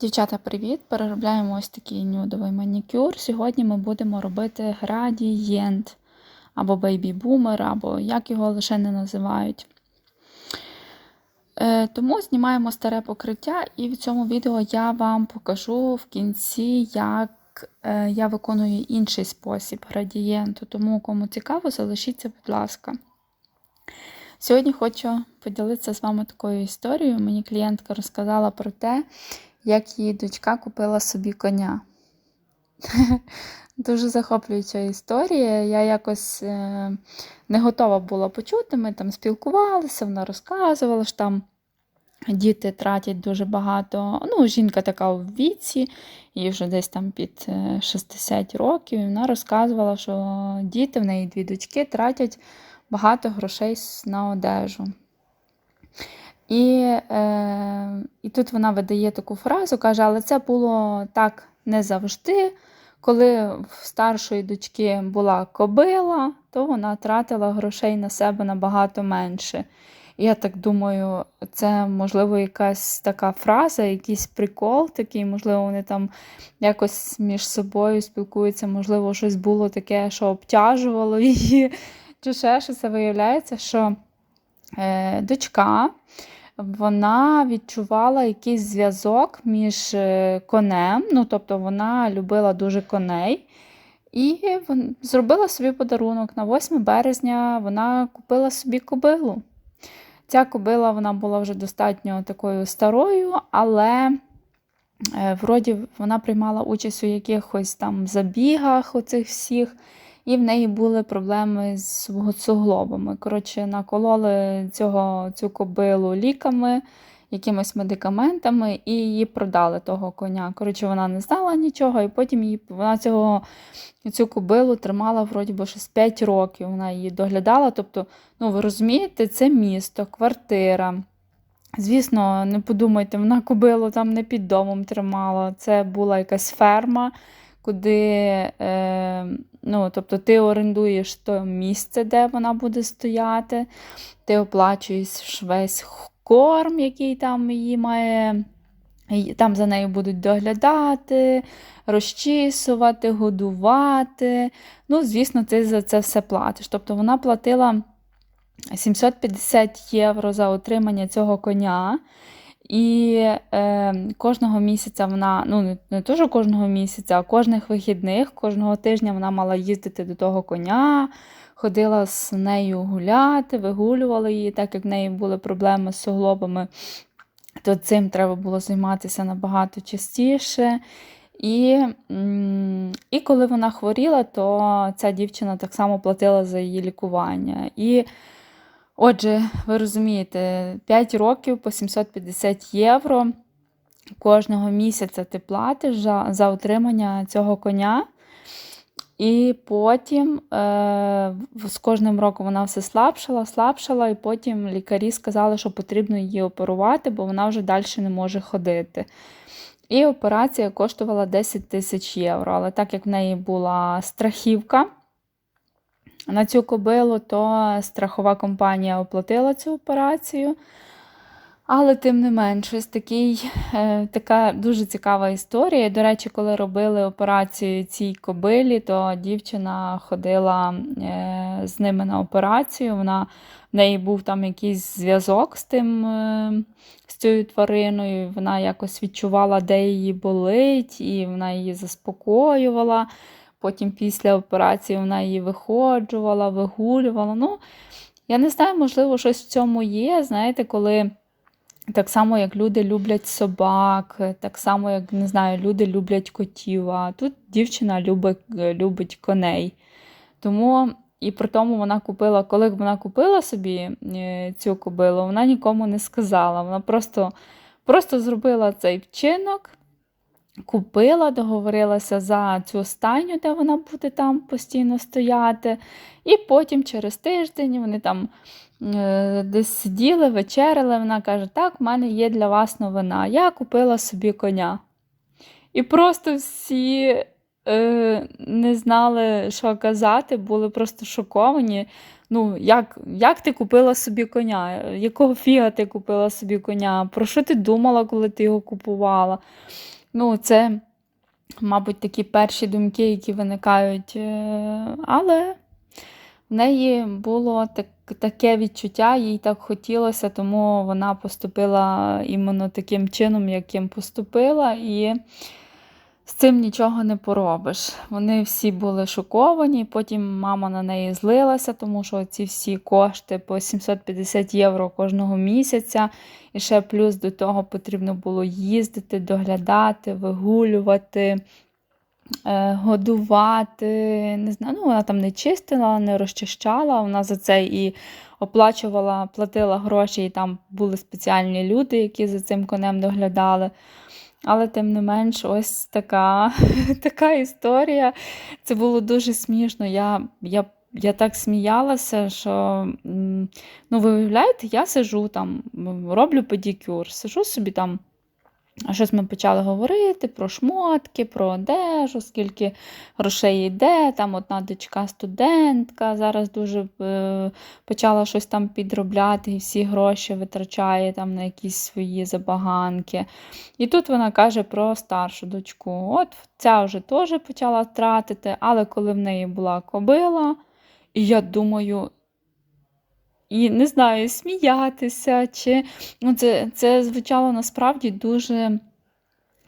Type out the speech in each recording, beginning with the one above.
Дівчата, привіт! Переробляємо ось такий нюдовий манікюр. Сьогодні ми будемо робити градієнт або бейбі-бумер, або як його лише не називають. Е, тому знімаємо старе покриття, і в цьому відео я вам покажу в кінці, як е, я виконую інший спосіб градієнту. Тому, кому цікаво, залишіться, будь ласка. Сьогодні хочу поділитися з вами такою історією. Мені клієнтка розказала про те, як її дочка купила собі коня. Дуже захоплююча історія. Я якось е, не готова була почути. Ми там спілкувалися, вона розказувала, що там діти тратять дуже багато. Ну, жінка така у віці, їй вже десь там під 60 е, років. І вона розказувала, що діти в неї дві дочки тратять багато грошей на одежу. І е, і тут вона видає таку фразу, каже, але це було так не завжди. Коли в старшої дочки була кобила, то вона тратила грошей на себе набагато менше. Я так думаю, це, можливо, якась така фраза, якийсь прикол такий, можливо, вони там якось між собою спілкуються, можливо, щось було таке, що обтяжувало її. Чи ще щось виявляється, що дочка вона відчувала якийсь зв'язок між е, конем, ну, тобто вона любила дуже коней. І зробила собі подарунок. На 8 березня вона купила собі кобилу. Ця кобила вона була вже достатньо такою старою, але е, вроді вона приймала участь у якихось там забігах оцих всіх і в неї були проблеми з суглобами. Коротше, накололи цього, цю кобилу ліками, якимись медикаментами, і її продали того коня. Коротше, вона не знала нічого, і потім її, вона цього, цю кобилу тримала вроді би щось 5 років. Вона її доглядала. Тобто, ну ви розумієте, це місто, квартира. Звісно, не подумайте, вона кобилу там не під домом тримала. Це була якась ферма, куди е, Ну, Тобто ти орендуєш то місце, де вона буде стояти, ти оплачуєш весь корм, який там її має. Там за нею будуть доглядати, розчісувати, годувати. Ну, звісно, ти за це все платиш. Тобто вона платила 750 євро за отримання цього коня. І е, кожного місяця вона, ну не що кожного місяця, а кожних вихідних, кожного тижня вона мала їздити до того коня, ходила з нею гуляти, вигулювала її, так як в неї були проблеми з суглобами, то цим треба було займатися набагато частіше. І і коли вона хворіла, то ця дівчина так само платила за її лікування. І Отже, ви розумієте, 5 років по 750 євро кожного місяця ти платиш за, за отримання цього коня. І потім е, з кожним роком вона все слабшала, слабшала, і потім лікарі сказали, що потрібно її оперувати, бо вона вже далі не може ходити. І операція коштувала 10 тисяч євро. Але так як в неї була страхівка, на цю кобилу, то страхова компанія оплатила цю операцію. Але, тим не менш, ось такий, е, така дуже цікава історія. До речі, коли робили операцію цій кобилі, то дівчина ходила е, з ними на операцію. Вона, В неї був там якийсь зв'язок з тим, е, з цією твариною. Вона якось відчувала, де її болить, і вона її заспокоювала. Потім після операції вона її виходжувала, вигулювала. Ну, я не знаю, можливо, щось в цьому є. Знаєте, коли так само, як люди люблять собак, так само, як не знаю, люди люблять котів. А тут дівчина любить, любить коней. Тому. І при тому вона купила, коли вона купила собі е, цю кобилу, вона нікому не сказала. Вона просто просто зробила цей вчинок, Купила, договорилася за цю стайню, де вона буде там постійно стояти. І потім через тиждень вони там е, десь сиділи, вечеряли. Вона каже: Так, в мене є для вас новина. Я купила собі коня. І просто всі е, не знали, що казати, були просто шоковані. Ну, як як ти купила собі коня? Якого фіга ти купила собі коня? Про що ти думала, коли ти його купувала? Ну, це, мабуть, такі перші думки, які виникають. Е, але в неї було так, таке відчуття, їй так хотілося, тому вона поступила іменно таким чином, яким поступила. І з цим нічого не поробиш. Вони всі були шоковані, потім мама на неї злилася, тому що ці всі кошти по 750 євро кожного місяця. І ще плюс до того потрібно було їздити, доглядати, вигулювати. Е, годувати, не знаю, ну вона там не чистила, не розчищала. Вона за це і оплачувала, платила гроші, і там були спеціальні люди, які за цим конем доглядали. Але, тим не менш, ось така така історія. Це було дуже смішно. Я я, я так сміялася, що, ну, ви уявляєте, я сижу там, роблю педикюр, сижу собі там. Щось ми почали говорити про шмотки, про одежу, скільки грошей йде. Там одна дочка студентка зараз дуже е, почала щось там підробляти і всі гроші витрачає там на якісь свої забаганки. І тут вона каже про старшу дочку. От ця вже теж почала тратити, але коли в неї була кобила, і я думаю, і не знаю, сміятися. чи ну, Це це звучало насправді дуже,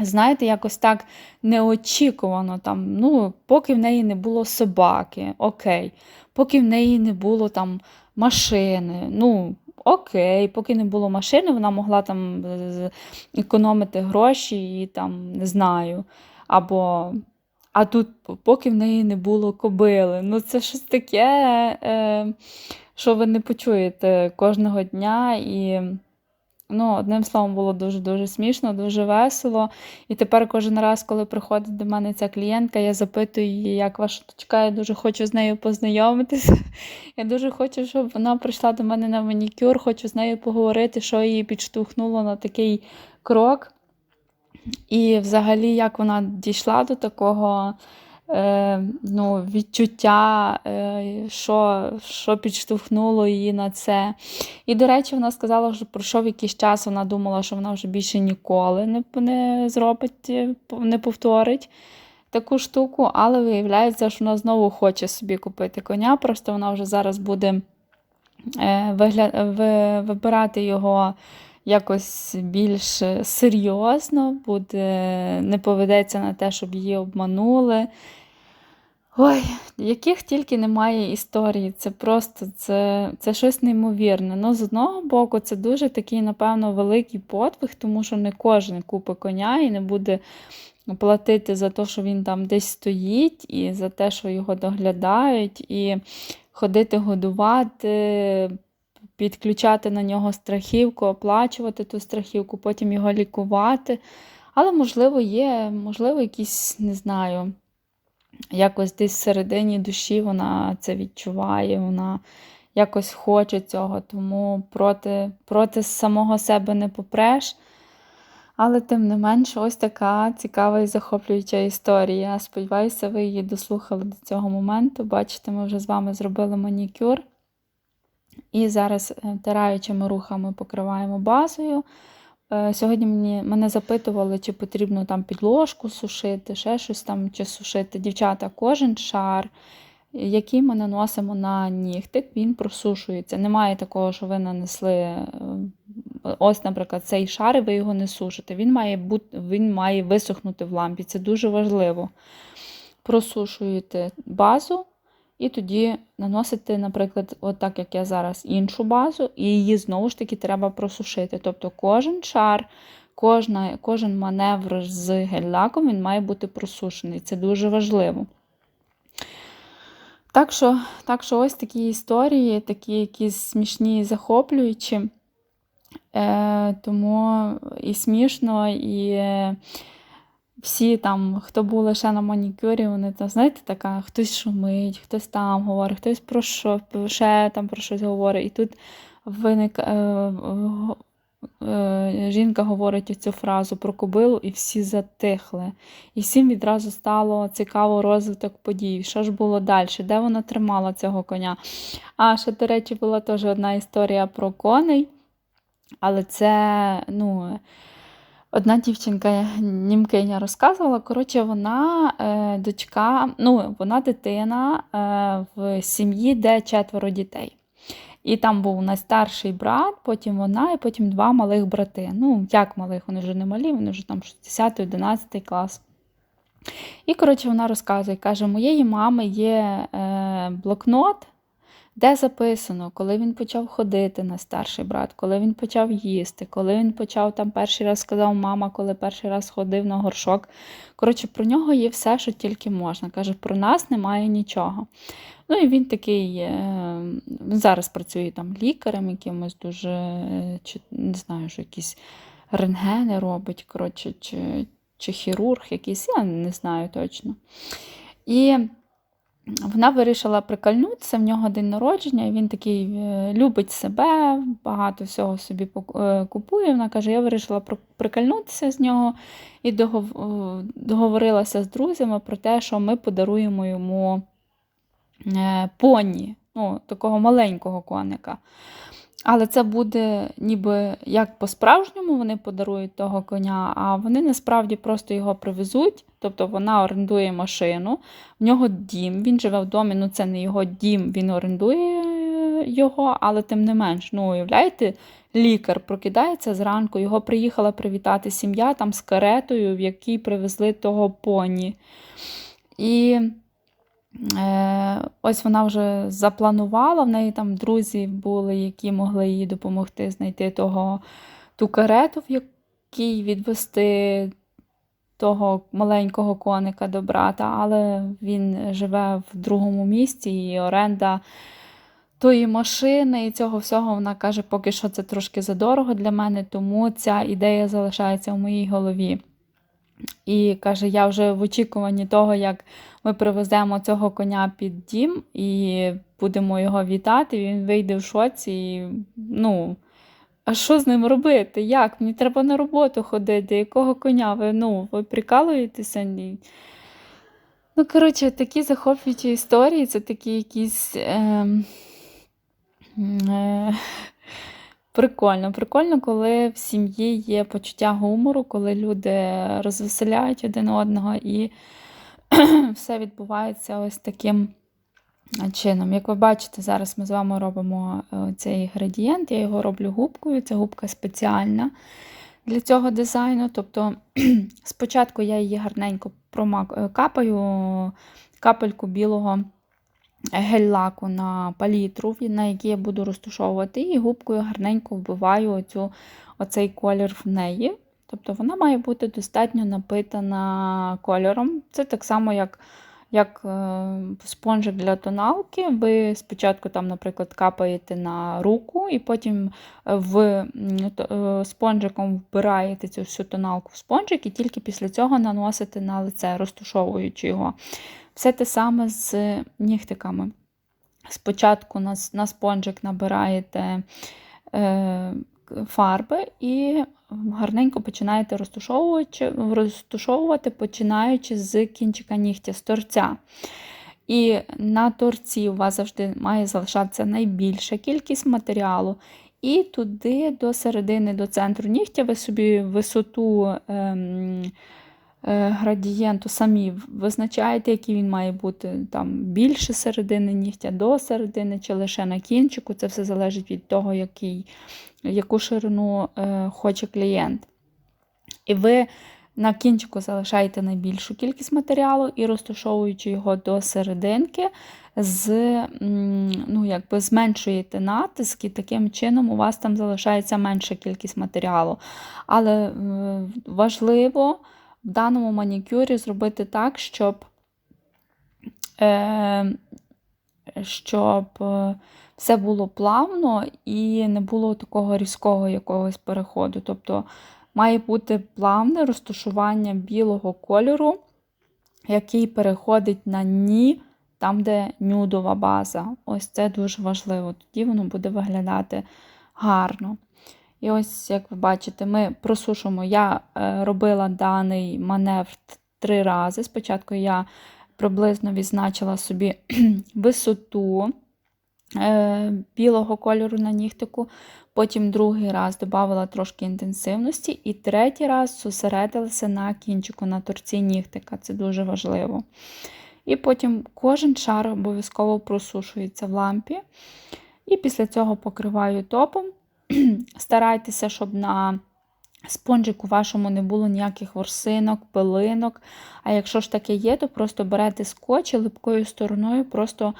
знаєте, якось так неочікувано. там, ну, Поки в неї не було собаки, окей, поки в неї не було там машини. ну, Окей, поки не було машини, вона могла там економити гроші і там, не знаю. або... А тут, поки в неї не було кобили. Ну, це щось таке. Е, що ви не почуєте кожного дня. І, ну, одним словом, було дуже-дуже смішно, дуже весело. І тепер кожен раз, коли приходить до мене ця клієнтка, я запитую її, як ваша дочка, я дуже хочу з нею познайомитися. Я дуже хочу, щоб вона прийшла до мене на манікюр, хочу з нею поговорити, що її підштовхнуло на такий крок. І взагалі, як вона дійшла до такого е, ну, відчуття, е, що що підштовхнуло її на це. І, до речі, вона сказала, що пройшов якийсь час, вона думала, що вона вже більше ніколи не, не зробить, е, не повторить. Таку штуку, але виявляється, що вона знову хоче собі купити коня, просто вона вже зараз буде е, вибирати його якось більш серйозно, буде, не поведеться на те, щоб її обманули. Ой, яких тільки немає історії, це просто це це щось неймовірне. Ну, З одного боку, це дуже такий, напевно, великий подвиг, тому що не кожен купить коня і не буде платити за те, що він там десь стоїть, і за те, що його доглядають, і ходити годувати, підключати на нього страхівку, оплачувати ту страхівку, потім його лікувати. Але, можливо, є, можливо, якісь, не знаю, якось десь всередині душі вона це відчуває, вона якось хоче цього, тому проти, проти самого себе не попреш. Але, тим не менш, ось така цікава і захоплююча історія. Сподіваюся, ви її дослухали до цього моменту. Бачите, ми вже з вами зробили манікюр. І зараз е, тираючими рухами покриваємо базою. Е, сьогодні мені, мене запитували, чи потрібно там підложку сушити, ще щось там, чи сушити. Дівчата, кожен шар, який ми наносимо на нігтик, він просушується. Немає такого, що ви нанесли. Е, ось, наприклад, цей шар, і ви його не сушите. Він має бути, він має висохнути в лампі. Це дуже важливо. Просушуєте базу, і тоді наносити, наприклад, от так, як я зараз, іншу базу, і її знову ж таки треба просушити. Тобто кожен шар, кожна, кожен маневр з гель-лаком він має бути просушений. Це дуже важливо. Так що, так що ось такі історії, такі якісь смішні і захоплюючі. Е, Тому і смішно, і всі там, хто був лише на манікюрі, вони там, знаєте, така, хтось шумить, хтось там говорить, хтось про що, ще там про щось говорить. І тут виник, е, е, жінка говорить цю фразу про кобилу, і всі затихли. І всім відразу стало цікаво розвиток подій. Що ж було далі? Де вона тримала цього коня? А ще, до речі, була теж одна історія про коней. Але це, ну, одна дівчинка, німкиня, розказувала. Коротше, вона е, дочка, ну, вона дитина е, в сім'ї, де четверо дітей. І там був найстарший брат, потім вона, і потім два малих брати. Ну, як малих, вони вже не малі, вони вже там 10-11 клас. І, коротше, вона розказує, каже, моєї мами є е, блокнот, де записано, коли він почав ходити на старший брат, коли він почав їсти, коли він почав там перший раз сказав мама, коли перший раз ходив на горшок. Коротше, про нього є все, що тільки можна. Каже, про нас немає нічого. Ну і він такий е, зараз працює там лікарем, якимось дуже, е, чи не знаю, що якісь рентгени робить, коротше, чи, чи хірург якийсь, я не знаю точно. І вона вирішила прикальнутися, в нього день народження, і він такий е, любить себе, багато всього собі купує. Вона каже, я вирішила прикальнутися з нього і договорилася з друзями про те, що ми подаруємо йому. Е, поні, ну, такого маленького коника. Але це буде ніби як по-справжньому вони подарують того коня, а вони насправді просто його привезуть. Тобто вона орендує машину, в нього дім, він живе в домі, ну це не його дім, він орендує його, але тим не менш, ну, уявляєте, лікар прокидається зранку, його приїхала привітати сім'я там з каретою, в якій привезли того поні. І ось вона вже запланувала, в неї там друзі були, які могли їй допомогти знайти того, ту карету, в якій відвести того маленького коника до брата, але він живе в другому місті і оренда тої машини і цього всього вона каже, поки що це трошки задорого для мене, тому ця ідея залишається в моїй голові. І каже, я вже в очікуванні того, як ми привеземо цього коня під дім і будемо його вітати. Він вийде в шоці. і, ну, А що з ним робити? Як? Мені треба на роботу ходити, якого коня? Ви ну, ви прикалуєтеся? Ні. Ну, коротше, такі захоплюючі історії, це такі якісь. Е, е, Прикольно, прикольно, коли в сім'ї є почуття гумору, коли люди розвеселяють один одного і все відбувається ось таким чином. Як ви бачите, зараз ми з вами робимо е, цей градієнт, я його роблю губкою, це губка спеціальна для цього дизайну. Тобто, спочатку я її гарненько е, капаю, капельку білого гель-лаку на палітру, на якій я буду розташовувати, і губкою гарненько вбиваю оцю, оцей колір в неї. Тобто вона має бути достатньо напитана кольором. Це так само, як як е, спонжик для тоналки. Ви спочатку, там, наприклад, капаєте на руку, і потім в е, спонжиком вбираєте цю всю тоналку в спонжик, і тільки після цього наносите на лице, розтушовуючи його. Все те саме з нігтиками. Спочатку на на спонжик набираєте е, фарби і гарненько починаєте розтушовувати, розтушовувати, починаючи з кінчика нігтя, з торця. І на торці у вас завжди має залишатися найбільша кількість матеріалу. І туди до середини, до центру нігтя ви собі висоту. Ем, градієнту самі визначаєте, який він має бути там більше середини нігтя до середини, чи лише на кінчику. Це все залежить від того, який, яку ширину е, хоче клієнт. І ви на кінчику залишаєте найбільшу кількість матеріалу і розташовуючи його до серединки, з, ну, якби зменшуєте натиск, і таким чином у вас там залишається менша кількість матеріалу. Але важливо в даному манікюрі зробити так, щоб е, щоб е, все було плавно і не було такого різкого якогось переходу. Тобто має бути плавне розташування білого кольору, який переходить на ні, там, де нюдова база. Ось це дуже важливо. Тоді воно буде виглядати гарно. І ось, як ви бачите, ми просушимо. Я е, робила даний маневр три рази. Спочатку я приблизно відзначила собі висоту е, білого кольору на нігтику. Потім другий раз додавала трошки інтенсивності, і третій раз зосередилася на кінчику, на торці нігтика. Це дуже важливо. І потім кожен шар обов'язково просушується в лампі. І після цього покриваю топом. Старайтеся, щоб на спонжику вашому не було ніяких ворсинок, пилинок. А якщо ж таке є, то просто берете скотч і липкою стороною просто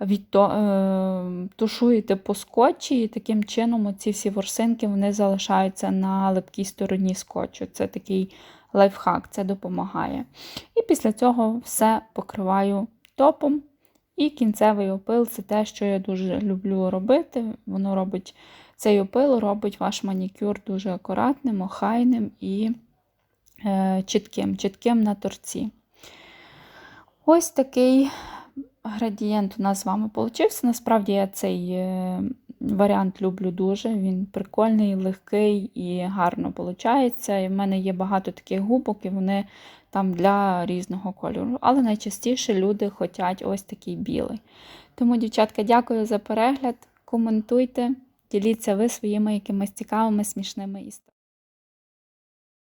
відто, е, тушуєте по скотчі, і таким чином ці всі ворсинки вони залишаються на липкій стороні скотчу. Це такий лайфхак, це допомагає. І після цього все покриваю топом. І кінцевий опил це те, що я дуже люблю робити. Воно робить цей опил робить ваш манікюр дуже акуратним, охайним і е, чітким, чітким на торці. Ось такий градієнт у нас з вами получився. Насправді я цей е, варіант люблю дуже. Він прикольний, легкий і гарно виходить. І в мене є багато таких губок, і вони там для різного кольору. Але найчастіше люди хочуть ось такий білий. Тому, дівчатка, дякую за перегляд. Коментуйте, діліться ви своїми якимись цікавими, смішними історіями.